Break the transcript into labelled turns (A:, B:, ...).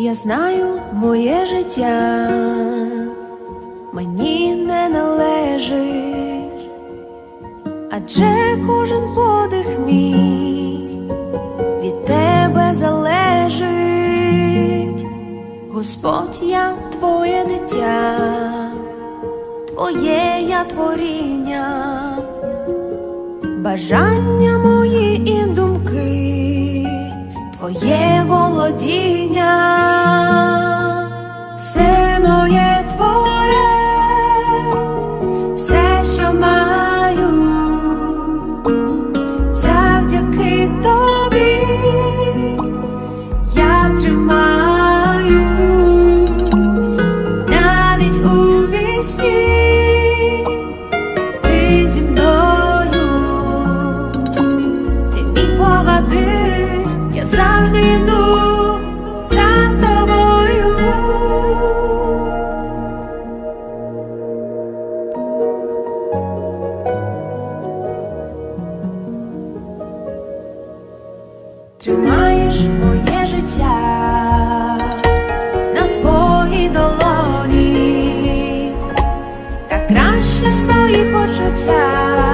A: Я знаю моє життя. Мені не належить, адже кожен подих мій від тебе залежить, Господь, я твоє дитя, твоє я творіння, бажання думки, твоє володіння, Тримаєш моє життя на своїй долоні, та краще свої почуття